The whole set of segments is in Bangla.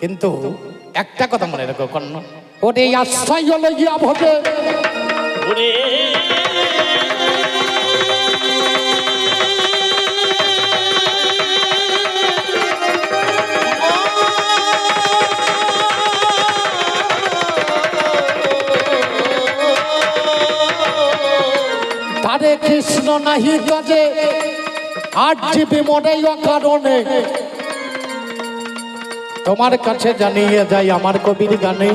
কিন্তু একটা কথা মনে রাখো কর্ণ। ওরে আশ্রয় হলে গিয়া ভোটে ওরে। তারে কৃষ্ণ নাহি কাজে আট জিবি মনে কারণে। তোমার কাছে জানিয়ে যাই আমার কবির গানে।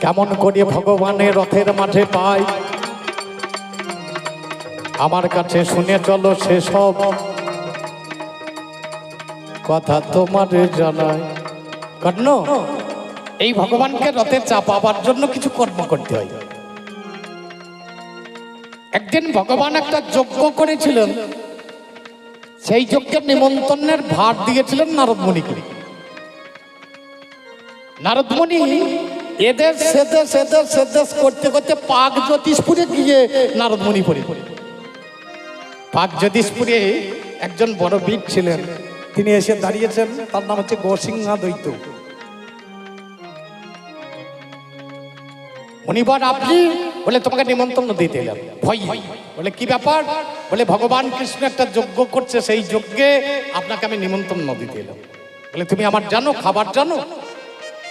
কেমন করে ভগবানের রথের মাঠে পাই। আমার কাছে শুনে চলো সেসব কথা তোমার জানাই। কর্ণ, এই ভগবানকে রথে চাপাবার জন্য কিছু কর্ম করতে হয়। একদিন ভগবান একটা যজ্ঞ করেছিলেন। সেই যজ্ঞের নিমন্ত্রণের ভার দিয়েছিলেন নারদমণিকে। নারদমণি এদের সেদেশ এদের সেদেশ করতে করতে পাক জ্যোতিষপুরে গিয়ে নারদমণি পড়ে। পাক জ্যোতিষপুরে একজন বড় বীর ছিলেন। তিনি এসে দাঁড়িয়েছেন, তার নাম হচ্ছে গোসিংহা দৈত্য। মনিবার আপনি বলে তোমাকে নিমন্ত্রণ দিতে এলাম। ভয়। বলে, কি ব্যাপার? বলে, ভগবান কৃষ্ণ একটা যজ্ঞ করছে, সেই যজ্ঞে আপনাকে আমি নিমন্ত্রণ দিতে এলাম। বলে, তুমি আমার জানো, খাবার জানো?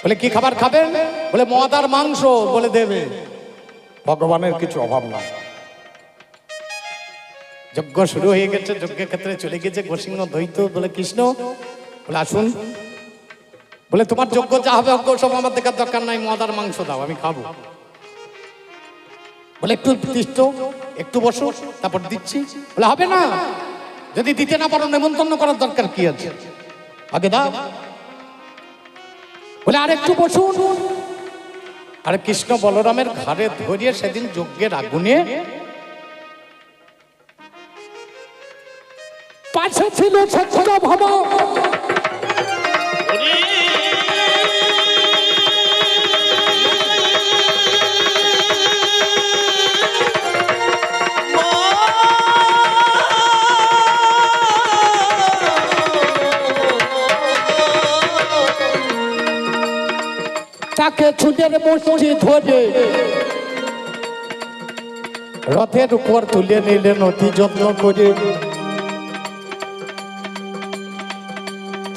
বলে, কি খাবার খাবেন বলে মদ আর মাংস। বলে, দেবে। ভগবানের কিছু অভাব না। যজ্ঞ শুরু হয়ে গেছে, যজ্ঞের ক্ষেত্রে চলে গেছে, গোসিংহ, দ্বৈত, বলে, কৃষ্ণ। বলে, আসুন। বলে, তোমার যজ্ঞ যা হবে, অজ্ঞ সব আমার দেখার দরকার নাই মদ আর মাংস দাও, আমি খাব। বলে, একটু তিষ্ট একটু বসো, তারপর দিচ্ছি। বলে, হবে না। যদি দিতে না পারো, নেমন্তন্ন করার দরকার কি আছে? আগে দাও বলে, আর একটু বসুন। আর কৃষ্ণ বলরামের ঘাড়ে ধরিয়ে সেদিন যজ্ঞের আগুনে পাশে ছিল সত্য ভব। তাকে ছুটের মসজি ধরে রথের উপর তুলে নিলেন অতি যত্ন করে।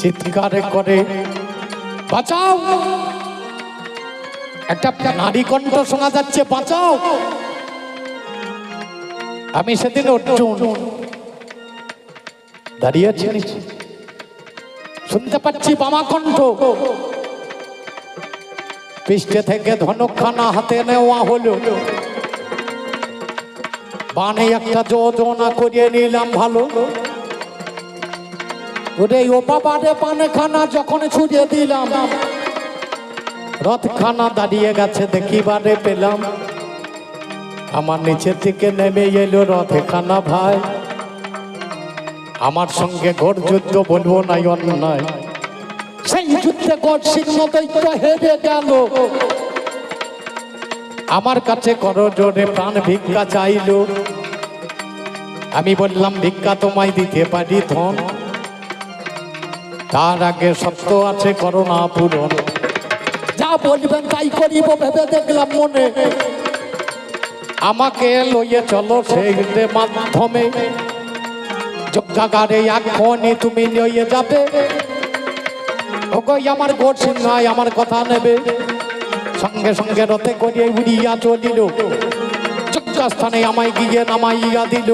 চিৎকার করে, বাঁচাও! একটা নারী কণ্ঠ শোনা যাচ্ছে, বাঁচাও! আমি সেদিন অর্জুন দাঁড়িয়ে শুনতে পাচ্ছি বামা কণ্ঠ পৃষ্ঠে থেকে ধনুকখানা হাতে নেওয়া হলো। বানে একটা যোজনা করিয়ে নিলাম ভালো। ওরে ও বাবারে পানেখানা যখন ছুড়িয়ে দিলাম। রথখানা দাঁড়িয়ে গেছে, দেখিবারে পেলাম। আমার নিচের থেকে নেমে এলো রথখানা ভাই। আমার সঙ্গে ঘোর যুদ্ধ বলব নাই, অন্যায়। সেই যুদ্ধে গড সিংহ দৈত্য হেরে গেল। আমার কাছে করো জোরে প্রাণ ভিক্ষা চাইলো। আমি বললাম, ভিক্ষা তোমায় দিতে পারি ধন। তার আগে সত্য আছে করোনা পূরণ। যা বলবেন তাই করিব ভেবে দেখলাম মনে। আমাকে লইয়ে চলো সেই মাধ্যমে। যজ্ঞাগারে এখনই তুমি লইয়ে যাবে। ওগোই, আমার গোট সিংহায় আমার কথা নেবে। সঙ্গে সঙ্গে রথে করিয়ে উড়িয়া চলিল। যজ্ঞাস্থানে আমায় গিয়ে নামাইয়া দিল।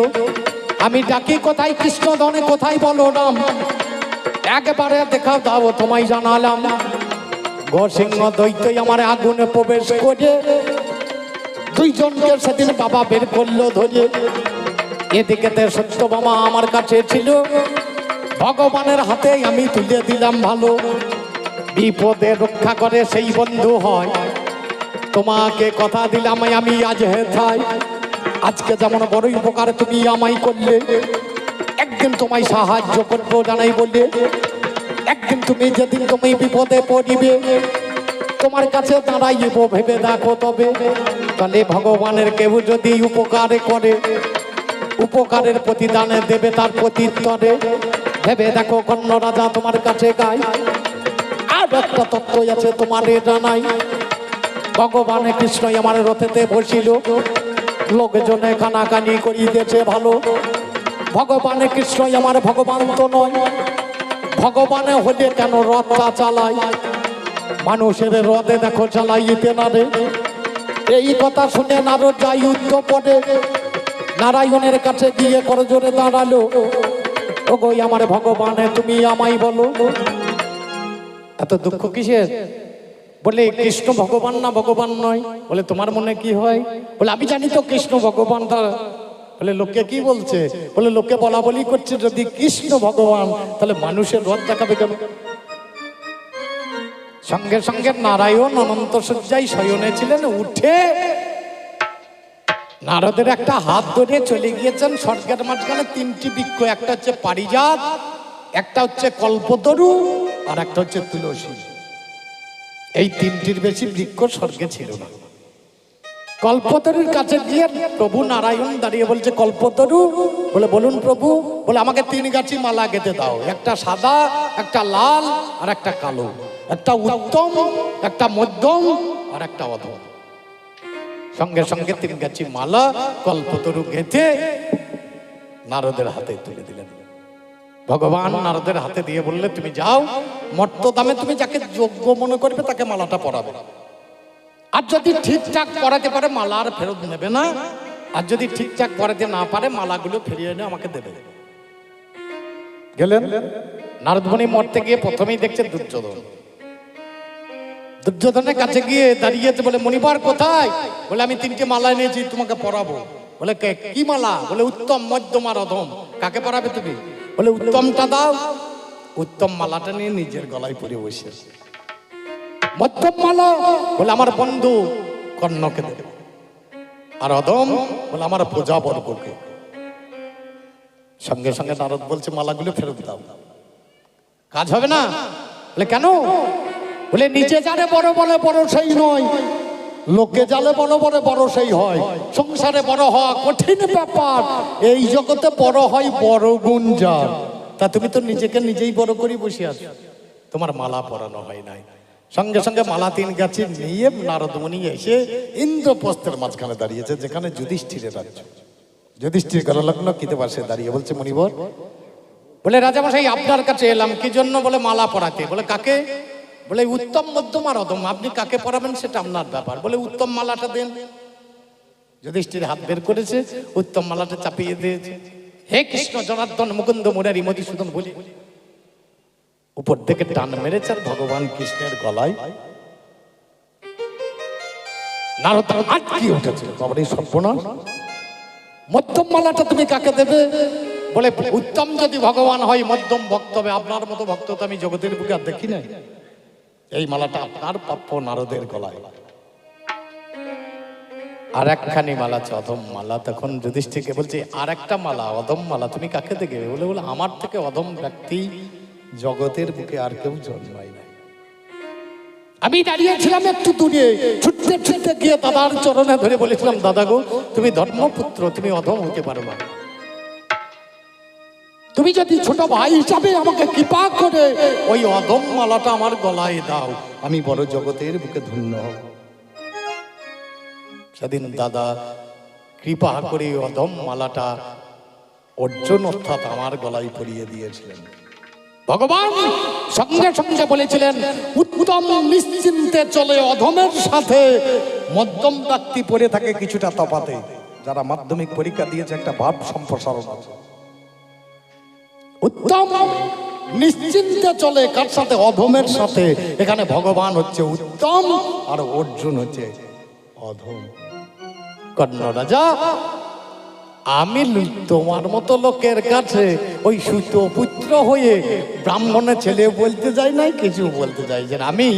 আমি ডাকি, কোথায় কৃষ্ণ ধনে কোথায় বলো রাম একবারে দেখা দাও, তোমায় জানালাম। গোসিংহ দৈত্যই আমার আগুনে প্রবেশ করে। দুইজনকে সেদিন বাবা বের করল ধরে। এদিকে সত্যবামা আমার কাছে ছিল। ভগবানের হাতে আমি তুলে দিলাম ভালো। বিপদে রক্ষা করে সেই বন্ধু হয়। তোমাকে কথা দিলাম আমি আজ হেথাই আজকে যেমন বড় উপকার তুমি আমায় করলে। একদিন তোমায় সাহায্য করব জানাই বললে একদিন তুমি যেদিন তুমি বিপদে পড়িবে, তোমার কাছে দাঁড়াইব ভেবে দেখো তবে। তাহলে ভগবানের কেউ যদি উপকার করে, উপকারের প্রতিদানে দেবে তার প্রতিত্তরে ভেবে দেখো কন্য রাজা তোমার কাছে গায় আর একটা তত্ত্ব আছে তোমার এটা নাই ভগবান কৃষ্ণ আমার রথেতে বসিল। লোকজনে কানাকানি করিতেছে ভালো। ভগবান কৃষ্ণ আমার ভগবান তো নয়। ভগবানে হলে কেন রথটা চালায় মানুষের রথে দেখো চালাইতে না রে। এই কথা শুনে নারদ যাই উদ্ধ পড়ে নারায়ণের কাছে গিয়ে করজোরে দাঁড়াল। ও গো আমার ভগবানে, তুমি আমায় বলো। এত দুঃখ কিসের? বলে, কৃষ্ণ ভগবান না ভগবান নয়। বলে, তোমার মনে কি হয়? বলে, আমি জানি তো কৃষ্ণ ভগবান তা। বলে লোকে কি বলছে? বলে লোকে বলা বলি করছে, যদি কৃষ্ণ ভগবান, তাহলে মানুষের রথ দেখাবে কেন? সঙ্গে সঙ্গে নারায়ণ অনন্ত সজ্জায় শয়নে ছিলেন, উঠে নারদের একটা হাত ধরে চলে গিয়েছেন স্বর্গের মাঝখানে তিনটি বৃক্ষ, একটা হচ্ছে পারিজাত, একটা হচ্ছে কল্পতরু আর একটা হচ্ছে তুলসী। এই তিনটির বেশি বৃক্ষ স্বর্গে ছিল না। কল্পতরুর কাছে গিয়ে প্রভু নারায়ণ দাঁড়িয়ে বলছে, কল্পতরু, বলে, বলুন প্রভু, বলে, আমাকে তিন গাছি মালা গেঁথে দাও, একটা সাদা, একটা লাল আর একটা কালো, একটা উত্তম, একটা মধ্যম আর একটা অধম। সঙ্গে সঙ্গে তিন গাছি মালা কল্পতরু গেঁথে নারদের হাতে তুলে দিলেন। ভগবান নারদের হাতে দিয়ে বললে, তুমি যাও, মর্ত দামে তুমি যাকে যোগ্য মনে করবে তাকে মালাটা পরাবে। আর যদি ঠিকঠাক পরাতে পারে, মালা আর ফেরত নেবে না। আর যদি ঠিকঠাক পরাতে না পারে, মালাগুলো ফিরিয়ে এনে আমাকে দেবে। গেলেন। নারদমণি মরতে গিয়ে প্রথমেই দেখছে দুর্যোধন। দুর্যোধনের কাছে গিয়ে দাঁড়িয়েছে বলে মণিবার কোথায়? বলে, আমি তিনটে মালা এনেছি, তোমাকে পরাবো। বলে, "কে- কি মালা? বলে, উত্তম মধ্যম আর অধম কাকে পরাবে তুমি? বলে, উত্তমটা দাও। উত্তম মালাটা নিয়ে নিজের গলায় পরে বসে মধ্যম মালা, বলে, আমার বন্ধু কর্ণকে দেবে। আর অদম বলে, আমার প্রজা বর্গকে সঙ্গে সঙ্গে নারদ বলছে, মালাগুলো ফেরত দাও। কাজ হবে না? বলে, কেন? বলে, নিচে জানে বড় বলে, বড় সেই নয়। লোকে জালে বড় বড় বড় সেই হয়। সংসারে বড় হওয়া কঠিন ব্যাপার। এই জগতে বড় হয় বড় গুণ যার। তা তুমি তো নিজেকে নিজেই বড় করি বসে আছো। তোমার মালা পরানো হয় নাই। সঙ্গে সঙ্গে মালা তিন গাছে নিয়ে নারদমণি এসে ইন্দ্রপ্রস্থের মাঝখানে দাঁড়িয়েছে, যেখানে যুধিষ্ঠিরের রাজ্য। যুধিষ্ঠির গরলগ্ন কিতে পাশে দাঁড়িয়ে বলছে মণিবর? বলে, রাজামশাই, আপনার কাছে এলাম। কি জন্য বলে মালা পরাতে? বলে, কাকে? বলে, উত্তম মধ্যম আর অদম আপনি কাকে পরাবেন সেটা আপনার ব্যাপার। বলে, উত্তম মালাটা দেন। যুধিষ্ঠির হাত বের করেছে, উত্তম মালাটা চাপিয়ে দিয়েছে। হে কৃষ্ণ জনার্দন, মুকুন্দ মুরারি, মধুসূদন বলি। উপর থেকে টান মেরেছে আর ভগবান কৃষ্ণের গলায় মধ্যম মালাটা তুমি কাকে দেবে? বলে, উত্তম যদি ভগবান হয়, মধ্যম ভক্ত হবে। আপনার মতো ভক্ত তো আমি জগতের বুকে আর দেখি নাই। এই মালাটা আপনার প্রাপ্য নারদের গলায়। আর একখানি মালা আছে, অধম মালা। তখন যুধিষ্ঠিরকে বলছে আর একটা মালা, অধম মালা, তুমি কাকে দেবে বলে বলে, আমার থেকে অধম ব্যক্তি জগতের বুকে আর কেউ জন্মায় নাই। আমি দাঁড়িয়েছিলাম একটু দূরে, ছুটতে ছুটতে গিয়ে দাদার চরণে ধরে বলেছিলাম, দাদা গো, তুমি ধর্মপুত্র, তুমি অধম হতে পারো না। তুমি যদি ছোট ভাই হিসাবে আমাকে কৃপা করে ওই অধম মালাটা আমার গলায় দাও, আমি বড় জগতের বুকে ধন্য সেদিন দাদা কৃপা করে অধম মালাটা অর্জুন অর্থাৎ আমার গলায় পরিয়ে দিয়েছিলেন। ভগবান সঙ্গে সঙ্গে বলেছিলেন, উত্তম নিশ্চিন্তে চলে অধমের সাথে। মধ্যম ব্যক্তি পড়ে থাকে কিছুটা তফাতে যারা মাধ্যমিক পরীক্ষা দিয়েছে, একটা ভাব সম্প্রসারণ আছে। উত্তম নিশ্চিন্তে চলে, কার সাথে? অধমের সাথে। এখানে ভগবান হচ্ছে উত্তম আর অর্জুন হচ্ছে অধম। কর্ণ রাজা, আমি তোমার মতো লোকের কাছে ওই সুত পুত্র হয়ে ব্রাহ্মণের ছেলে বলতে যাই নাই, কিছু বলতে যাই যে আমি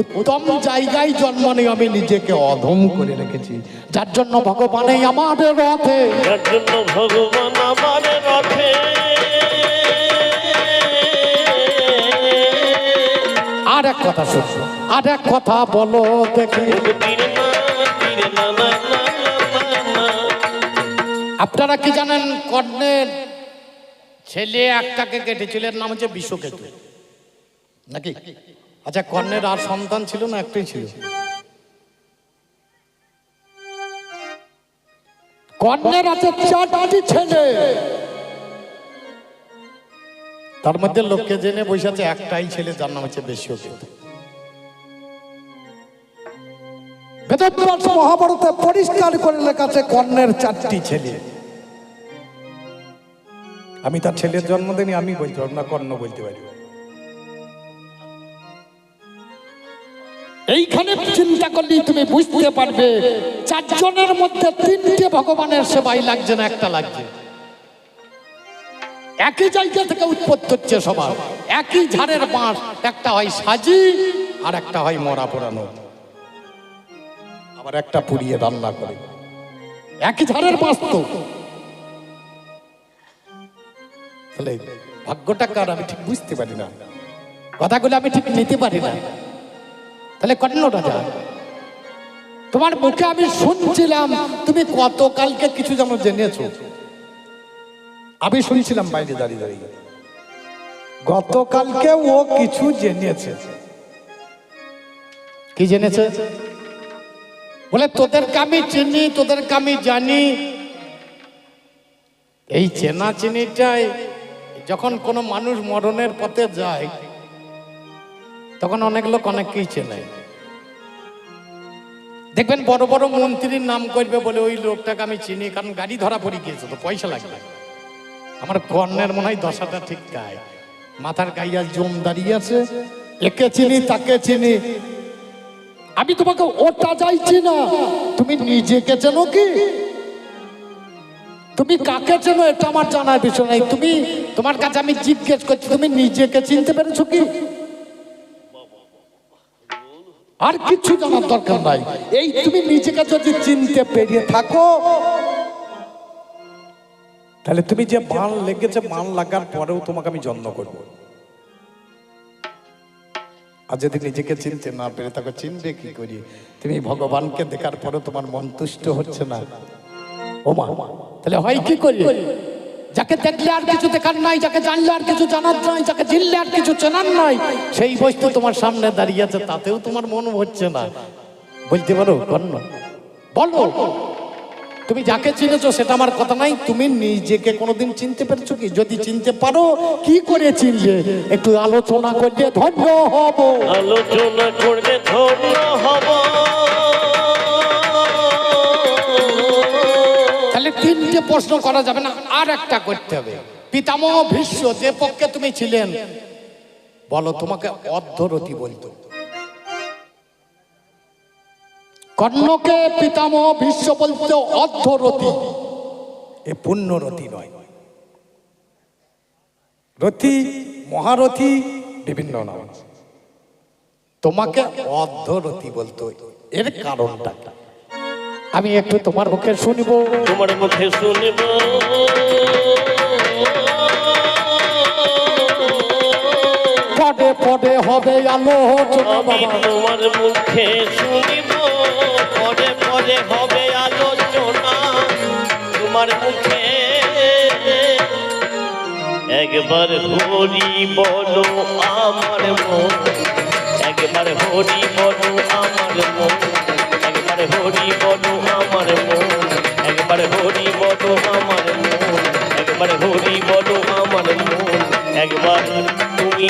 উত্তম জায়গায় জন্ম নিয়ে আমি নিজেকে অধম করে রেখেছি। যার জন্য ভগবানই আমাদের রথে। যার জন্য ভগবান আমার রথে। আর এক কথা শুনছো আর এক কথা বলো দেখি। আপনারা কি জানেন কর্ণের ছেলে একটাকে কেটেছিলেন নাম হচ্ছে বিশ্বকেতু। নাকি? আচ্ছা কর্ণের আর সন্তান ছিল না, একটাই ছিল? কর্ণের আছে চারটি ছেলে। তার মধ্যে লোককে জেনে বসে আছে একটাই ছেলে যার নাম হচ্ছে বেশি বেদব্যাস মহাভারতে পরিষ্কার করে লেখা আছে কর্ণের চারটি ছেলে। আমি তার ছেলের জন্ম দিনি আমি বলতে পারব না কর্ণ বলতে পারি। এইখানে চিন্তা করলেই তুমি বুঝতে পারবে চারজনের মধ্যে তিনটে ভগবানের সেবাই লাগছে না একটা লাগছে। একই জায়গা থেকে উৎপত্তি হচ্ছে সবার। একই ঝাড়ের বাঁশ, একটা হয় সাজি আর একটা হয় মরা পোড়ানো। আবার একটা পুড়িয়ে রান্না করে। একই ঝাড়ের বাঁশ তো। তাহলে ভাগ্যটা কার আমি ঠিক বুঝতে পারি না। কথাগুলো আমি ঠিক নিতে পারি না। তাহলে কর্ণ রাজা, তোমার মুখে আমি শুনছিলাম, তুমি কত কালকে কিছু যেন জেনেছো? আমি শুনছিলাম বাইরে দাঁড়িয়ে দাঁড়িয়ে। গতকালকে ও কিছু জেনেছে। কি জেনেছে? বলে, তোদেরকে আমি চিনি, তোদেরকে আমি জানি। এই চেনা চিনিটাই যখন কোনো মানুষ মরণের পথে যায়, তখন অনেক লোক অনেককেই চেনে। দেখবেন, বড় বড় মন্ত্রীর নাম করবে বলে ওই লোকটাকে আমি চিনি, কারণ গাড়ি ধরা পড়ে গিয়েছে, তো পয়সা লাগবে। আমার কর্ণের মনে হয় দশাটা ঠিক গায়ে মাথার গাইয়া জম দাঁড়িয়ে আছে। একে চিনি, তাকে চিনি। আমি তোমাকে ওটা চাইছি না। তুমি নিজেকে চেনো কি? তুমি কাকে চেনো এটা আমার জানার বিষয় নাই। তুমি, তোমার কাছে আমি জিজ্ঞেস করছি, তুমি নিজেকে চিনতে পেরেছ কি? আর কিছু জানার দরকার নাই। এই তুমি নিজেকে যদি চিনতে পেরিয়ে থাকো তাহলে তুমি যে বান লেগেছে বান লাগার পরেও তোমাকে আমি যত্ন করব। আর যদি নিজেকে চিনতে না পেরে তাকে চিনবে কি করি? তুমি ভগবানকে দেখার পরে তোমার মন তুষ্ট হচ্ছে না। ও মা, তাহলে হয় কি করি? যাকে দেখলে আর কিছু দেখার নাই, যাকে জানলে আর কিছু জানার নাই, যাকে চিনলে আর কিছু চেনার নাই, সেই বস্তু তোমার সামনে দাঁড়িয়ে আছে, তাতেও তোমার মন হচ্ছে না। বলতে পারো, কর্ণ? বলো। তুমি যাকে চিনেছো সেটা আমার কথা নাই। তুমি নিজেকে কোনোদিন চিনতে পেরেছ কি? যদি চিনতে পারো কি করে চিনলে? একটু আলোচনা করলে ধন্য হব। আলোচনা করলে ধন্য হব। তাহলে তিনটে প্রশ্ন করা যাবে না আর একটা করতে হবে। পিতামহ ভীষ্ম যে পক্ষে তুমি ছিলেন বলো তোমাকে অর্ধরতি বলতো। কর্ণকে পিতামহ বিশ্ব বলতে অর্ধরতি এ পুণ্যরতি নয়। রথি মহারথী বিভিন্ন নাম তোমাকে অর্ধরতি বলতো এর কারণটা? আমি একটু তোমার মুখে শুনিব। তোমার মুখে শুনব। পদে পদে হবে আলোচনা বাবা। তোমার মুখে শুনিব পরে পরে হবে আলোচনা। তোমার মুখে একবার হরি বলো আমার মন একবার হরি বলো আমার মন একবার হরি বলো আমার মন একবার হরি বলো আমার মন একবার হরি বলো আমার মন একবার তুমি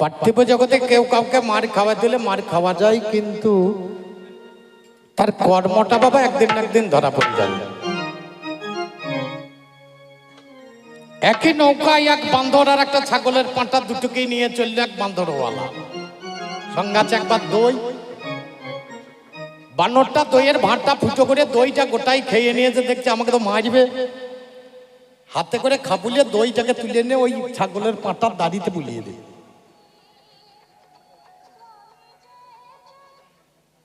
পার্থিব জগতে কেউ কাউকে মার খাওয়া দিলে মার খাওয়া যায়, কিন্তু তার কর্মটা বাবা একদিন একদিন ধরা পড়ে যাবে একই নৌকায় এক বান্দর আর একটা ছাগলের পাঁটা দুটোকেই নিয়ে চলল এক বান্দরওয়ালা। সঙ্গে আছে একবার দই। বানরটা দইয়ের ভাঁড়টা ফুটো করে দইটা গোটাই খেয়ে নিয়েছে, দেখছে আমাকে তো মারবে। হাতে করে খাবুলিয়ে দইটাকে তুলে নিয়ে ওই ছাগলের পাঁটার দাড়িতে বুলিয়ে দেয়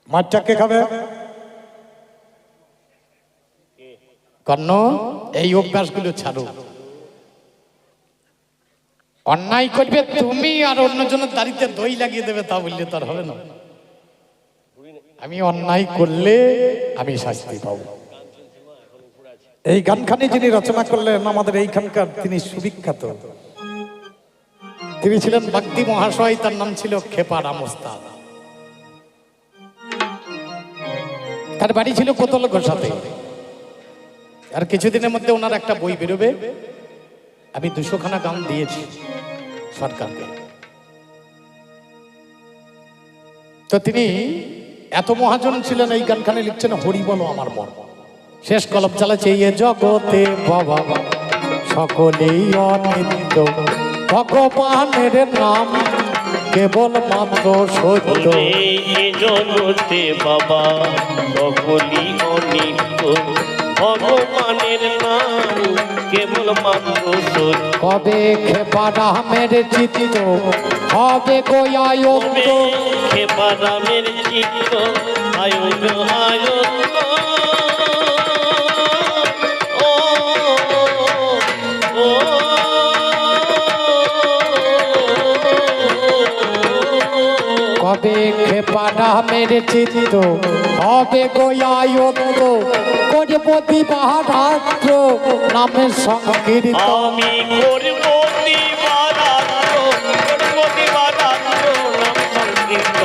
মাছটাকে খাবে? কর্ণ এই অভ্যাসগুলো ছাড়ো। অন্যায় করবে তুমি আর অন্য অন্যজনের দাড়িতে দই লাগিয়ে দেবে তা বললে তার হবে না। আমি অন্যায় করলে আমি শাস্তি পাবো। এই গানখানি যিনি রচনা করলেন আমাদের এইখানকার তিনি সুবিখ্যাত। তিনি ছিলেন বাগদি মহাশয় তার নাম ছিল খেপা রামস্তাদ তার বাড়ি ছিল কোতল ঘোষাতে আর কিছুদিনের মধ্যে ওনার একটা বই বেরোবে। আমি দুশোখানা গান দিয়েছি সরকারকে। তো তিনি এত মহাজন ছিলেন, এই গানখানে লিখছেন, হরি বলো আমার মন। শেষ কলম চালাচ্ছে এই জগতে বাবা, সকলেই অনিত্য। ভগবানের নাম কেবল মাত্র সত্য জগতে বাবা সকলি অনিত্য। ভগবানের নাম কেবল মাত্র সত্য। কবে খেপা রামের চিত্ত হবে গোয়ায়ত্ত খেপারামের চিত্ত আয়োগ আয়োগ দেখে পাটা মেরে চিত্ত। হবে গোয়াই অঙ্গ কোটিপতি মহারাত্র নামের সংকীর্তন। করবতি মহারাত্র করবতি মহারাত্র নাম সংকীর্তন।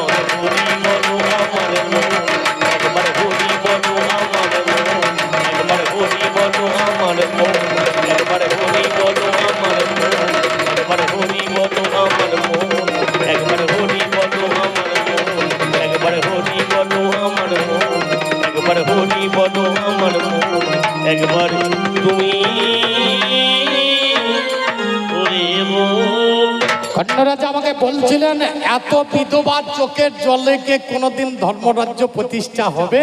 কন্যরাজ আমাকে বলছিলেন, এত বিধবা চোখের জলে কে কোনোদিন ধর্মরাজ্য প্রতিষ্ঠা হবে?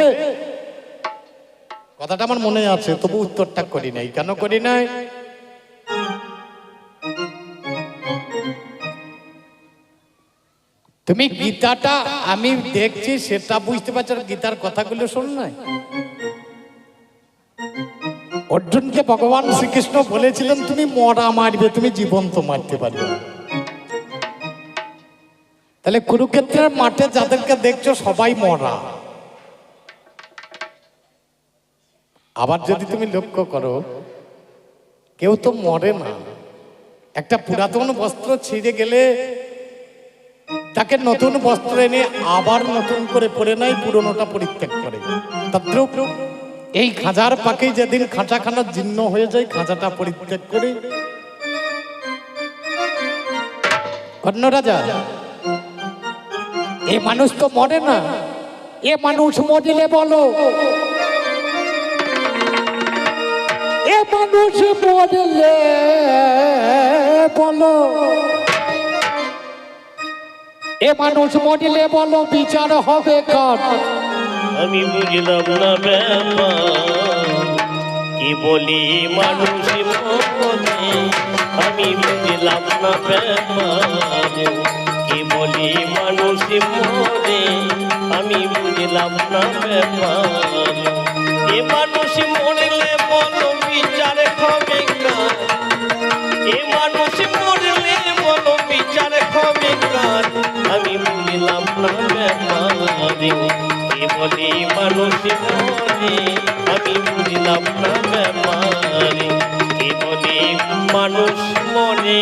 কথাটা আমার মনে আছে, তবু উত্তরটা করি নাই। কেন করি নাই? তুমি গীতাটা আমি দেখছি, সেটা বুঝতে পারছ গীতার কথাগুলো শোন নাই। অর্জুনকে ভগবান শ্রীকৃষ্ণ বলেছিলেন, তুমি মরা মারবে, তুমি জীবন্ত মারতে পারবে। তাহলে কুরুক্ষেত্রের মাঠে যাদেরকে দেখছ, সবাই মরা। আবার যদি তুমি লক্ষ্য করো, কেউ তো মরে না। একটা পুরাতন বস্ত্র ছিঁড়ে গেলে তাকে নতুন বস্ত্র এনে আবার নতুন করে পরে নাই পুরনোটা পরিত্যাগ করে। এই খাঁচার পাকে যেদিন খাঁচাখানা জীর্ণ হয়ে যায়, খাঁচাটা পরিত্যাগ করে। কর্ণ রাজা এ মানুষ তো মরে না। এ মানুষ মরিলে বলো। এ মানুষ মরলে বলো। এ মানুষ মরিলে বলো, বিচার হবে কার? আমি বুঝলাম না কি বলি, মানুষ আমি বুঝলাম না ব্যাপার। কি বলি, মানুষ মনে আমি বুঝলাম না ব্যাপার। এ মানুষ মরলে বলো বিচার হবে কার? এ মানুষ মরলে বলো বিচার হবে কার? আমি বুঝলাম না ব্যাপারে। কে বলে, মানুষ মরে, আমি বুঝলাম না ব্যাপারে। কে বলে, মানুষ মরে।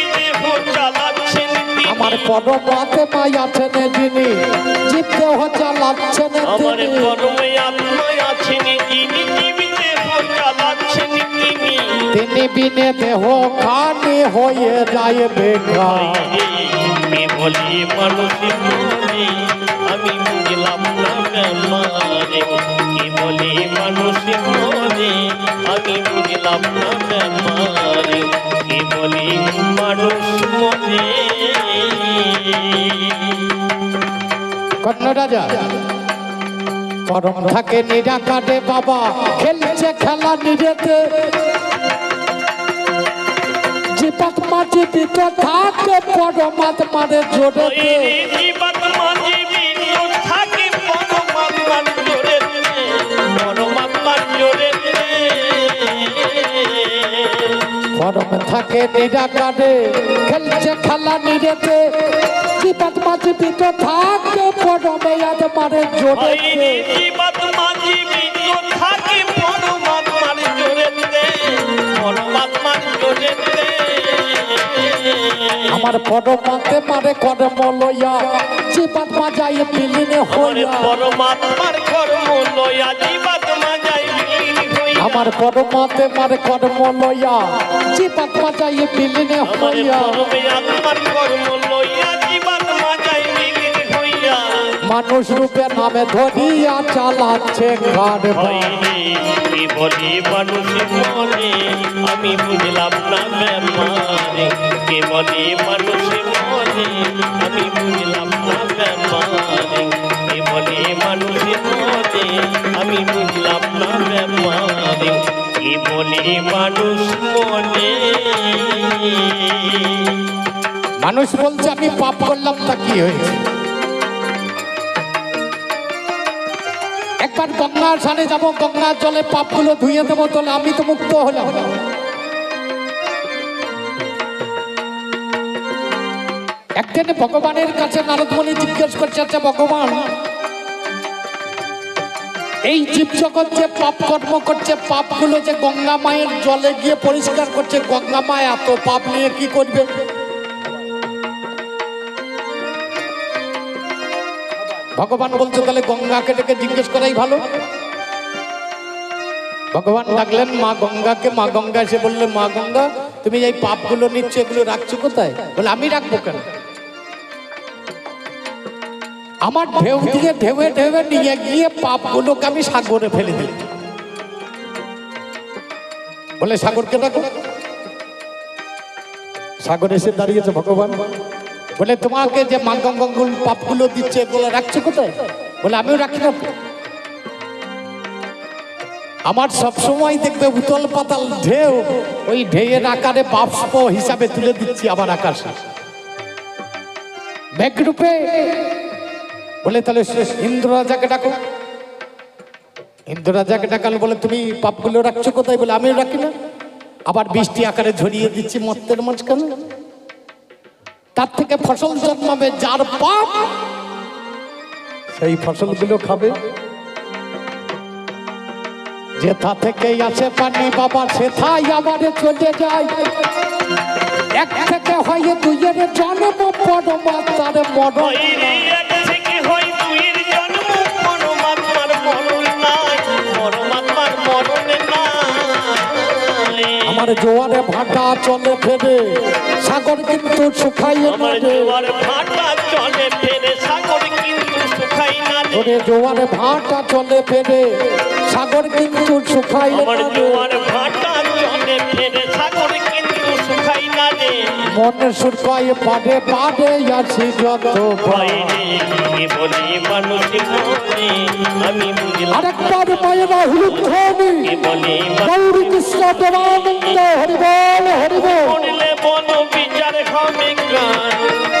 আমার পরমাত্মায় আছেন যিনি জীব দেহ চালাচ্ছেন আমার তিনি। পরমায় আত্মায় আছেন যিনি তিনি। বিনে দেহ খানি হয়ে যায় বেকার। বলি মানুষ মনে আমি বুঝলাম না কে বলি মানুষ মনে? আমি বুঝলাম না কে বলি মানুষ মনে? কর্ণ রাজা পরম থাকে নিরাকারে বাবা খেলছে খেলা নিজেতে জীবাত্মা জীবিত থাকে পরমাত্মারে জোরেতে পরম থাকে নিরাকারে খেলছে খেলা নিজেতে জীবাত্মা জীবিত থাকে পরমে আত্মারে ওই জোরেতে রে জীবাত্মা জীবিত থাকে পরমাত্মার জোরেতে, পরমাত্মার জোরেতে। আমার পরমাতে মারে কর্ম লইয়া জীবাত্মা যাই বিলীনে ওরে হইয়া। পরমাত্মার কর্ম লয়া আমার পরমাতে মারে কর্ম লইয়া জীবাত্মা যাই বিলীনে হইয়া। মানুষ রূপে নামে ধরিয়া চালাচ্ছে কি বলি মানুষ মনে? আমি বুঝলাম না ব্যাপারে কে বলি মানুষ মনে? আমি বুঝলাম মনে মানুষ বলছে, আমি পাপ করলাম, তা কি হয়েছে? একবার গঙ্গার সানে যাব, গঙ্গার জলে পাপগুলো ধুয়ে দেবো, তাহলে আমি তো মুক্ত হলাম। একদিন ভগবানের কাছে নারদমণি জিজ্ঞেস করছে আচ্ছা ভগবান এই জীবজগৎ যে পাপ কর্ম করছে, পাপগুলো যে গঙ্গা মায়ের জলে গিয়ে পরিষ্কার করছে, গঙ্গা মা এত পাপ নিয়ে কি করবে? ভগবান বলছে, তাহলে গঙ্গাকে ডেকে জিজ্ঞেস করাই ভালো। ভগবান ডাকলেন, মা গঙ্গাকে, মা গঙ্গা। এসে বললে, মা গঙ্গা, তুমি এই পাপগুলো নিচ্ছ, এগুলো রাখছো কোথায়? বলে, আমি রাখব কেন? আমার ঢেউ দিয়ে ঢেউয়ে ঢেউয়ে নিয়ে গিয়ে পাপগুলোকে আমি সাগরে ফেলে দিই বলে, সাগরকে ডাকো। সাগর এসে দাঁড়িয়েছে ভগবান। বলে, তোমাকে যে মা গঙ্গাগুল পাপগুলো দিচ্ছে, এগুলো রাখছো কোথায়? বলে, আমিও রাখি না। আমার সব সময় দেখবে উতল পাতাল ঢেউ, ওই ঢেউয়ের আকারে বাষ্প হিসাবে তুলে দিচ্ছি আমার আকাশে। মেঘরূপে বলে তাহলে শেষ ইন্দ্র ডাকো। ইন্দ্র রাজাকে ডাকাল বলে তুমি পাপগুলো রাখছো কোথায় বলে আমিও রাখি না। আবার বৃষ্টি আকারে ঝরিয়ে দিচ্ছি মত্তের মাঝখানে। তার থেকে ফসল জন্মাবে যার পাপ, সেই ফসলগুলো খাবে। যেথা থেকে আসে পানি বাবা, সেথাই আবার চলে যায়। এক থেকে হয় দুইয়ের জন্ম পরমাত্মার মরণ। আমার জোয়ারে ভাটা চলে ফেরে সাগর কিন্তু শুকাইয়ে না রে। জোয়ারে ভাটা চলে ফেরে সাগর কিন্তু শুকাই না রে। জোয়ারে ভাটা চলে ফেরে সাগর কিন্তু আমার না রে। জোয়ারে ভাটা চলে ফেরে সাগর কিন্তু সুর পায়ে মনে পাড়ে পাড়ে আছি যত ভয় রে কি বলি মানুষ মনে আমি বুঝলাম আরেকবার মায়েরা হুলুধ্বনি কি বলি গৌরী কৃষ্ণ দেবানন্দ হরিবল হরিবল বিচার হবে কান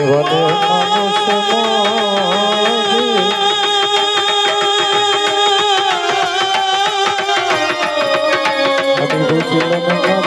কেবল মানুষ মরে। আমি বুঝলাম না